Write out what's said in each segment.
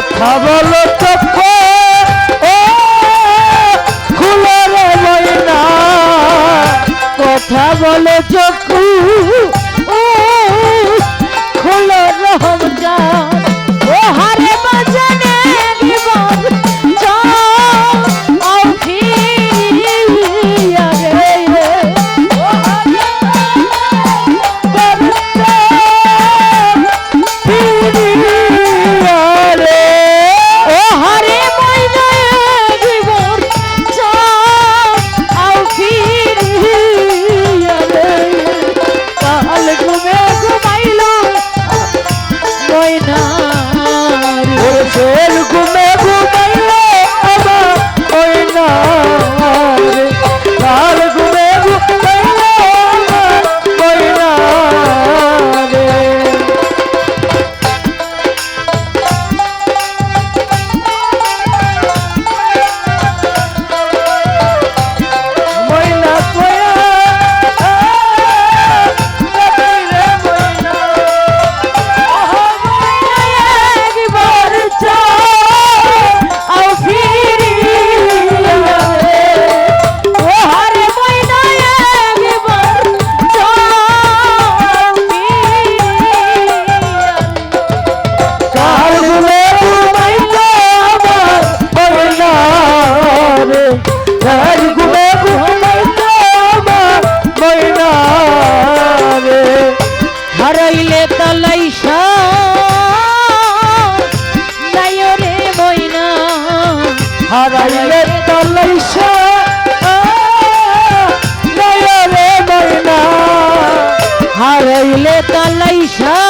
কথা বলো তো খুলে রে কথা বলে চকু Krishna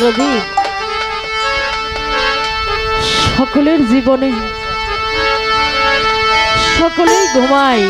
বিরোধী সকলের জীবনে সকলেই ঘুমায়।